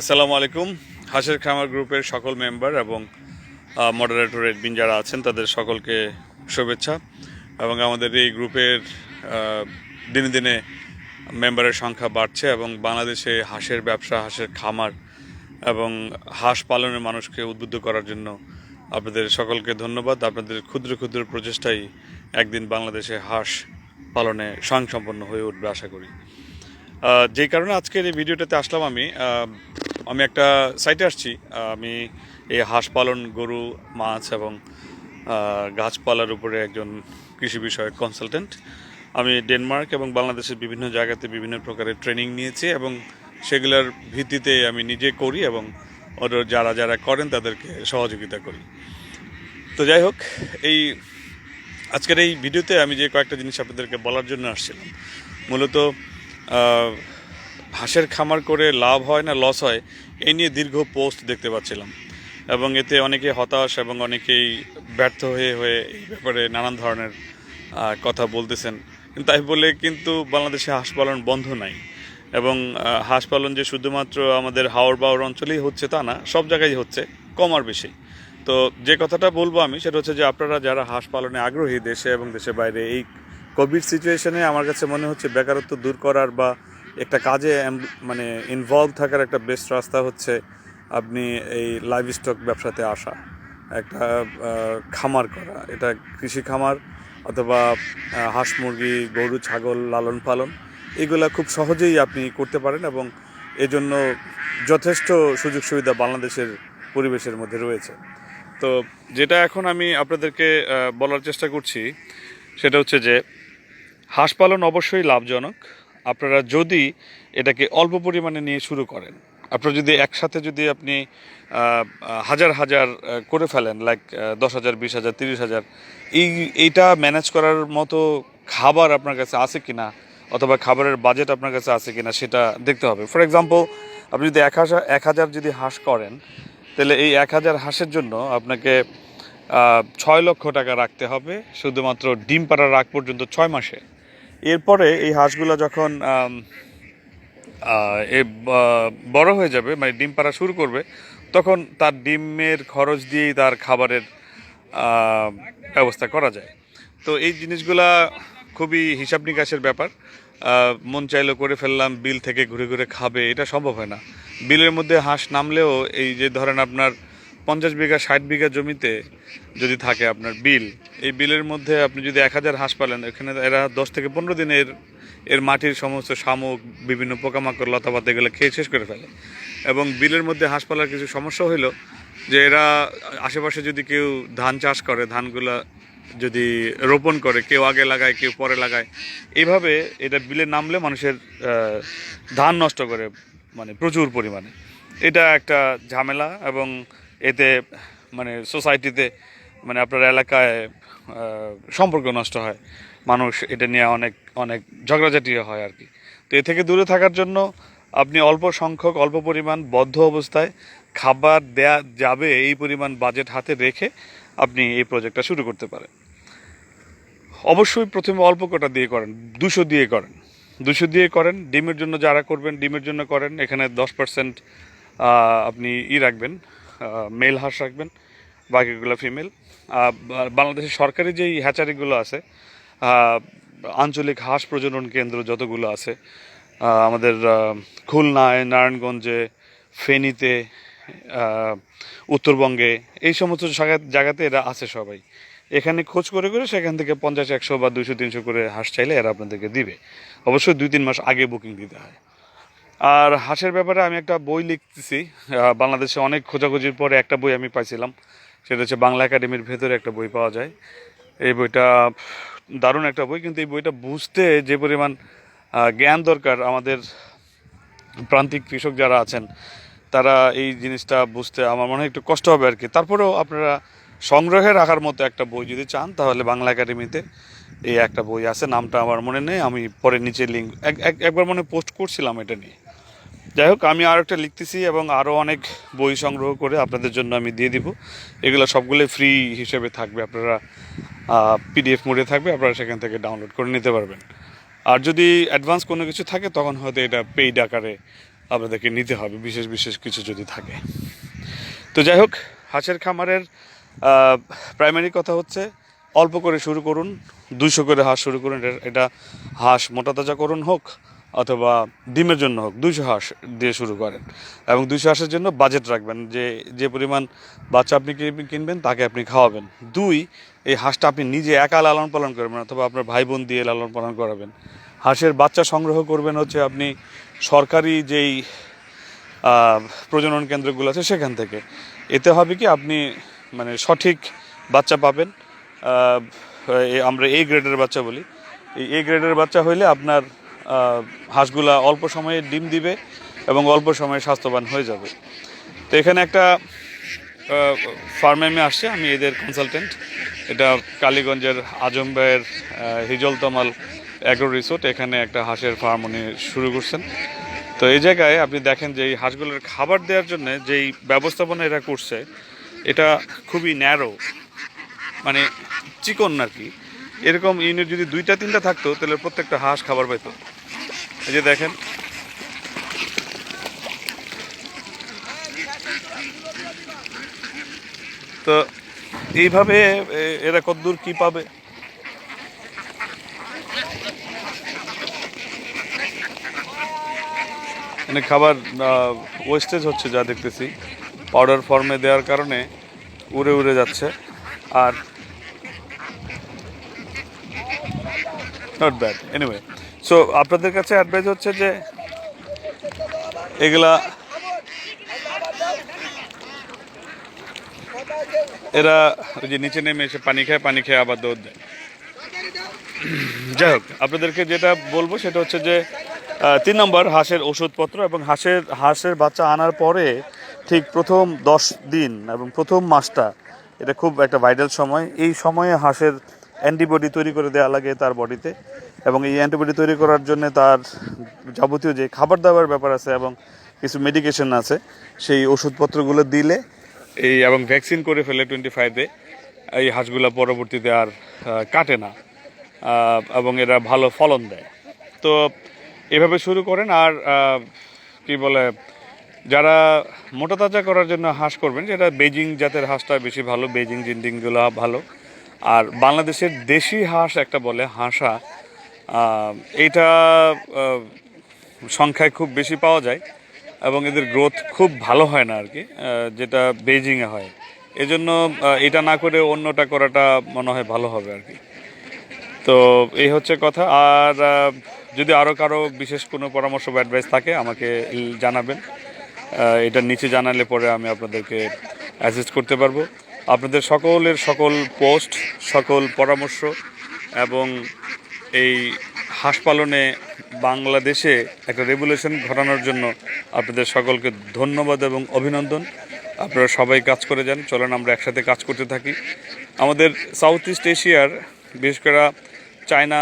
আসসালামু আলাইকুম। হাসের খামার গ্রুপের সকল মেম্বার এবং মডারেটর এডমিন যারা আছেন, তাদের সকলকে শুভেচ্ছা। এবং আমাদের এই গ্রুপের দিনে দিনে মেম্বারের সংখ্যা বাড়ছে এবং বাংলাদেশে হাঁসের ব্যবসা, হাঁসের খামার এবং হাঁস পালনের মানুষকে উদ্বুদ্ধ করার জন্য আপনাদের সকলকে ধন্যবাদ। আপনাদের ক্ষুদ্র ক্ষুদ্র প্রচেষ্টাই একদিন বাংলাদেশে হাঁস পালনে স্বয়ংসম্পন্ন হয়ে উঠবে, আশা করি। যেই কারণে আজকের এই ভিডিওটাতে আসলাম আমি। আমি একটা সাইটে আসছি। আমি এই হাঁস পালন, গরু, মাছ এবং গাছপালার উপরে একজন কৃষি বিষয়ক কনসালটেন্ট আমি ডেনমার্ক এবং বাংলাদেশের বিভিন্ন জায়গাতে বিভিন্ন প্রকারের ট্রেনিং নিয়েছি এবং সেগুলোর ভিত্তিতে আমি নিজে করি এবং ওর যারা যারা করেন তাদেরকে সহযোগিতা করি। তো যাই হোক, এই আজকের এই ভিডিওতে আমি যে কয়েকটা জিনিস আপনাদেরকে বলার জন্য আসছিলাম। মূলত হাঁসের খামার করে লাভ হয় না লস হয়, এই নিয়ে দীর্ঘ পোস্ট দেখতে পাচ্ছিলাম। এবং এতে অনেকে হতাশ এবং অনেকেই ব্যর্থ হয়ে হয়ে এই ব্যাপারে নানান ধরনের কথা বলতেছেন। কিন্তু তাই বলে কিন্তু বাংলাদেশে হাঁস পালন বন্ধ নাই। এবং হাঁস পালন যে শুধুমাত্র আমাদের হাওড় বাওড় অঞ্চলেই হচ্ছে তা না, সব জায়গায় হচ্ছে, কম আর বেশি। তো যে কথাটা বলব আমি, সেটা হচ্ছে যে আপনারা যারা হাঁস পালনে আগ্রহী দেশে এবং দেশের বাইরে এই কোভিড সিচুয়েশনে আমার কাছে মনে হচ্ছে বেকারত্ব দূর করার বা একটা কাজে মানে ইনভলভ থাকার একটা বেস্ট রাস্তা হচ্ছে আপনি এই লাইভ স্টক ব্যবসাতে আসা। একটা খামার করা। এটা কৃষি খামার অথবা হাঁস মুরগি, গরু, ছাগল, লালন পালন, এগুলা খুব সহজেই আপনি করতে পারেন এবং এজন্য যথেষ্ট সুযোগ সুবিধা বাংলাদেশের পরিবেশের মধ্যে রয়েছে। তো যেটা এখন আমি আপনাদেরকে বলার চেষ্টা করছি, সেটা হচ্ছে যে হাঁস পালন অবশ্যই লাভজনক। আপনারা যদি এটাকে অল্প পরিমাণে নিয়ে শুরু করেন, আপনারা যদি একসাথে যদি আপনি হাজার হাজার করে ফেলেন লাইক দশ হাজার, বিশ হাজার, তিরিশ হাজার, এই, এইটা ম্যানেজ করার মতো খাবার আপনার কাছে আছে কি না অথবা খাবারের বাজেট আপনার কাছে আছে কি না সেটা দেখতে হবে। ফর এক্সাম্পল আপনি যদি এক হাজার এক হাজার যদি হাঁস করেন, তাহলে এই এক হাজার হাঁসের জন্য আপনাকে ছয় লক্ষ টাকা রাখতে হবে, শুধুমাত্র ডিম পাড়ার আগ পর্যন্ত ছয় মাসে। এরপরে এই হাঁসগুলো যখন এ বড় হয়ে যাবে মানে ডিম পাড়া শুরু করবে, তখন তার ডিমের খরচ দিয়েই তার খাবারের ব্যবস্থা করা যায়। তো এই জিনিসগুলা খুবই হিসাব নিকাশের ব্যাপার। মন চাইলো করে ফেললাম, বিল থেকে ঘুরে ঘুরে খাবে, এটা সম্ভব হয় না। বিলের মধ্যে হাঁস নামলেও এই যে ধরেন আপনার পঞ্চাশ বিঘা, ষাট বিঘা জমিতে যদি থাকে আপনার বিল, এই বিলের মধ্যে আপনি যদি এক হাজার হাঁস পালেন, এখানে এরা দশ থেকে পনেরো দিনের এর মাটির সমস্ত শামুক, বিভিন্ন পোকামাকড়, লতাপাতা এগুলো খেয়ে শেষ করে ফেলে। এবং বিলের মধ্যে হাঁস পালার কিছু সমস্যা হইল যে এরা আশেপাশে যদি কেউ ধান চাষ করে, ধানগুলা যদি রোপণ করে, কেউ আগে লাগায়, কেউ পরে লাগায়, এইভাবে এটা বিলে নামলে মানুষের ধান নষ্ট করে মানে প্রচুর পরিমাণে। এটা একটা ঝামেলা এবং এতে মানে সোসাইটিতে মানে আপনার এলাকায় সম্পর্ক নষ্ট হয়। মানুষ এটা নিয়ে অনেক অনেক ঝগড়াঝাটি হয় আর কি তো এ থেকে দূরে থাকার জন্য আপনি অল্প সংখ্যক, অল্প পরিমাণ বদ্ধ অবস্থায় খাবার দেয়া যাবে এই পরিমাণ বাজেট হাতে রেখে আপনি এই প্রজেক্টটা শুরু করতে পারেন। অবশ্যই প্রথমে অল্প কটা দিয়ে করেন, দুশো দিয়ে করেন। দুশো দিয়ে করেন, ডিমের জন্য যারা করবেন, ডিমের জন্য করেন, এখানে দশ পার্সেন্ট আপনি ই রাখবেন। মেল হাঁস রাখবেন, বাকিগুলো ফিমেল বাংলাদেশের সরকারি যেই হ্যাচারিগুলো আছে আঞ্চলিক হাঁস প্রজনন কেন্দ্র যতগুলো আছে আমাদের খুলনায় নারায়ণগঞ্জে, ফেনীতে উত্তরবঙ্গে, এই সমস্ত জায়গাতে এরা আছে সবাই। এখানে খোঁজ করে করে সেখান থেকে পঞ্চাশ, একশো বা দুশো তিনশো করে হাঁস চাইলে এরা আপনাদেরকে দিবে। অবশ্যই দুই, তিন মাস আগে বুকিং দিতে হয়। আর হাঁসের ব্যাপারে আমি একটা বই লিখতেছি। বাংলাদেশে অনেক খোঁজাখুঁজির পরে একটা বই আমি পাইছিলাম। সেটা হচ্ছে বাংলা একাডেমির ভেতরে একটা বই পাওয়া যায়। এই বইটা দারুণ একটা বই, কিন্তু এই বইটা বুঝতে যে পরিমাণ জ্ঞান দরকার আমাদের প্রান্তিক কৃষক যারা আছেন, তারা এই জিনিসটা বুঝতে আমার মনে হয় একটু কষ্ট হবে আর কি। তারপরেও আপনারা সংগ্রহে রাখার মতো একটা বই যদি চান, তাহলে বাংলা একাডেমিতে এই একটা বই আছে। নামটা আমার মনে নেই, আমি পরে নিচে লিঙ্ক একবার মনে পোস্ট করছিলাম এটা নিয়ে। যাই হোক, আমি আর একটা লিখতেছি এবং আরও অনেক বই সংগ্রহ করে আপনাদের জন্য আমি দিয়ে দিব। এগুলো সবগুলোই ফ্রি হিসেবে থাকবে, আপনারা পিডিএফ মোডে থাকবে, আপনারা সেখান থেকে ডাউনলোড করে নিতে পারবেন। আর যদি অ্যাডভান্স কোনো কিছু থাকে, তখন হয়তো এটা পেইড আকারে আপনাদেরকে নিতে হবে, বিশেষ বিশেষ কিছু যদি থাকে। তো যাই হোক, হাঁসের খামারের প্রাইমারি কথা হচ্ছে, অল্প করে শুরু করুন দুশো করে হাঁস শুরু করুন, এটা- হাঁস মোটা করুন হোক অথবা ডিমের জন্য হোক, দুইশো হাঁস দিয়ে শুরু করেন। এবং দুইশো হাঁসের জন্য বাজেট রাখবেন যে যে পরিমাণ বাচ্চা আপনি কিন- কিনবেন তাকে আপনি খাওয়াবেন। দুই, এই হাঁসটা আপনি নিজে একা লালন পালন করবেন অথবা আপনার ভাই বোন দিয়ে লালন পালন করাবেন। হাঁসের বাচ্চা সংগ্রহ করবেন হচ্ছে আপনি সরকারি যেই প্রজনন কেন্দ্রগুলো আছে সেখান থেকে। এতে হবে কি আপনি মানে সঠিক বাচ্চা পাবেন। আমরা এই গ্রেডের বাচ্চা বলি। এই এ গ্রেডের বাচ্চা হইলে আপনার হাঁসগুলা অল্প সময়ে ডিম দিবে এবং অল্প সময়ে স্বাস্থ্যবান হয়ে যাবে। তো এখানে একটা ফার্মে আমি আসছে, আমি এদের কনসালটেন্ট এটা কালীগঞ্জের আজম ভাইয়ের হিজল তমাল অ্যাগ্রো রিসোর্ট এখানে একটা হাঁসের ফার্ম উনি শুরু করছেন। তো এই জায়গায় আপনি দেখেন যে এই হাঁসগুলোর খাবার দেওয়ার জন্য যেই ব্যবস্থাপনা এরা করছে, এটা খুবই ন্যারো মানে চিকন আর কি। এরকম ইউনিট যদি দুইটা, তিনটা থাকতো, তাহলে প্রত্যেকটা হাঁস খাবার পেত এই যে দেখেন। তো এইভাবে এরা কতদূর কি পাবে? মানে খাবার ওয়েস্টেজ হচ্ছে যা দেখতেছি। পাউডার ফর্মে দেওয়ার কারণে উড়ে উড়ে যাচ্ছে। আর নট ব্যাড এনিওয়ে সো আপনাদের কাছে অ্যাডভাইস হচ্ছে যে এগুলা এরা ওই যে নিচে নেমে এসে পানি খায়, পানি খেয়ে আবার দৌড় দেয়। যাই হোক, আপনাদেরকে যেটা বলব সেটা হচ্ছে যে তিন নম্বর হাঁসের ওষুধপত্র এবং হাঁসের হাঁসের বাচ্চা আনার পরে ঠিক প্রথম দশ দিন এবং প্রথম মাসটা, এটা খুব একটা ভাইটাল সময়। এই সময়ে হাঁসের অ্যান্টিবডি তৈরি করে দেওয়া লাগে তার বডিতে এবং এই অ্যান্টিবডি তৈরি করার জন্য তার যাবতীয় যে খাবার দাবার ব্যাপার আছে এবং কিছু মেডিকেশন আছে, সেই ওষুধপত্রগুলো দিলে এই এবং ভ্যাকসিন করে ফেলে টোয়েন্টি ফাইভে এই হাঁসগুলো পরবর্তীতে আর কাটে না এবং এরা ভালো ফলন দেয়। তো এভাবে শুরু করেন আর কি বলে, যারা মোটা তাজা করার জন্য হাঁস করবেন, যেটা বেজিং জাতের হাঁসটা বেশি ভালো বেজিং জিন্ডিংগুলো ভালো। আর বাংলাদেশের দেশি হাঁস একটা বলে হাঁসা এইটা সংখ্যায় খুব বেশি পাওয়া যায় এবং এদের গ্রোথ খুব ভালো হয় না আর কি যেটা বেজিংয়ে হয়। এজন্য এটা না করে অন্যটা করাটা মনে হয় ভালো হবে আর কি তো এই হচ্ছে কথা। আর যদি আরও কারও বিশেষ কোনো পরামর্শ বা অ্যাডভাইস থাকে, আমাকে জানাবেন। এটা নিচে জানালে পরে আমি আপনাদেরকে অ্যাসিস্ট করতে পারব। আপনাদের সকলের সকল পোস্ট সকল পরামর্শ এবং এই হাঁস পালনে বাংলাদেশে একটা রেগুলেশন ঘটানোর জন্য আপনাদের সকলকে ধন্যবাদ এবং অভিনন্দন। আপনারা সবাই কাজ করে যান, চলেন আমরা একসাথে কাজ করতে থাকি। আমাদের সাউথ ইস্ট এশিয়ার, বিশেষ করে চায়না,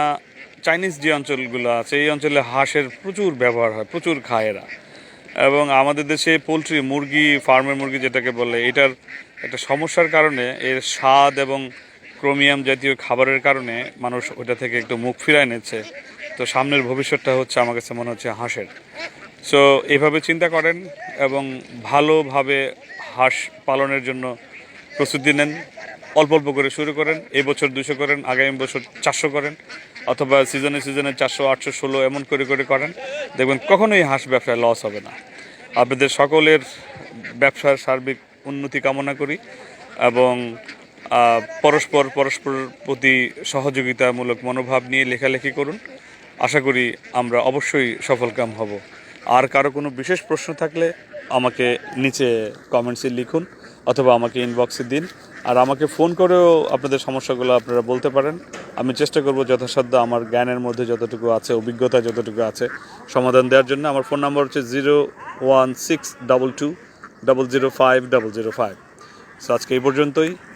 চাইনিজ যে অঞ্চলগুলো আছে, এই অঞ্চলে হাঁসের প্রচুর ব্যবহার হয়, প্রচুর খায় এরা। এবং আমাদের দেশে পোলট্রি মুরগি ফার্মের মুরগি যেটাকে বলে, এটার একটা সমস্যার কারণে এর স্বাদ এবং ক্রোমিয়াম জাতীয় খাবারের কারণে মানুষ ওটা থেকে একটু মুখ ফিরায় নিচ্ছে। তো সামনের ভবিষ্যৎটা হচ্ছে আমার কাছে মনে হচ্ছে হাঁসের। সো এইভাবে চিন্তা করেন এবং ভালোভাবে হাঁস পালনের জন্য প্রস্তুতি নেন। অল্প অল্প করে শুরু করেন, এই বছর দুশো করেন, আগামী বছর চারশো করেন, অথবা সিজনে সিজনে চারশো, আটশো, ষোলো, এমন করে করে করেন। দেখবেন কখনোই হাঁস ব্যবসায় লস হবে না। আপনাদের সকলের ব্যবসার সার্বিক উন্নতি কামনা করি এবং আহ, পরস্পর প্রতি সহযোগিতামূলক মনোভাব নিয়ে লেখালেখি করুন। আশা করি আমরা অবশ্যই সফলকাম হব। আর কারও কোনো বিশেষ প্রশ্ন থাকলে আমাকে নিচে কমেন্টসে লিখুন অথবা আমাকে ইনবক্সে দিন। আর আমাকে ফোন করেও আপনাদের সমস্যাগুলো আপনারা বলতে পারেন। আমি চেষ্টা করব যথাসাধ্য আমার জ্ঞানের মধ্যে যতটুকু আছে অভিজ্ঞতা যতটুকু আছে সমাধান দেওয়ার জন্য। আমার ফোন নাম্বার হচ্ছে zero one six double two double zero five double zero five so আজকে এই পর্যন্তই।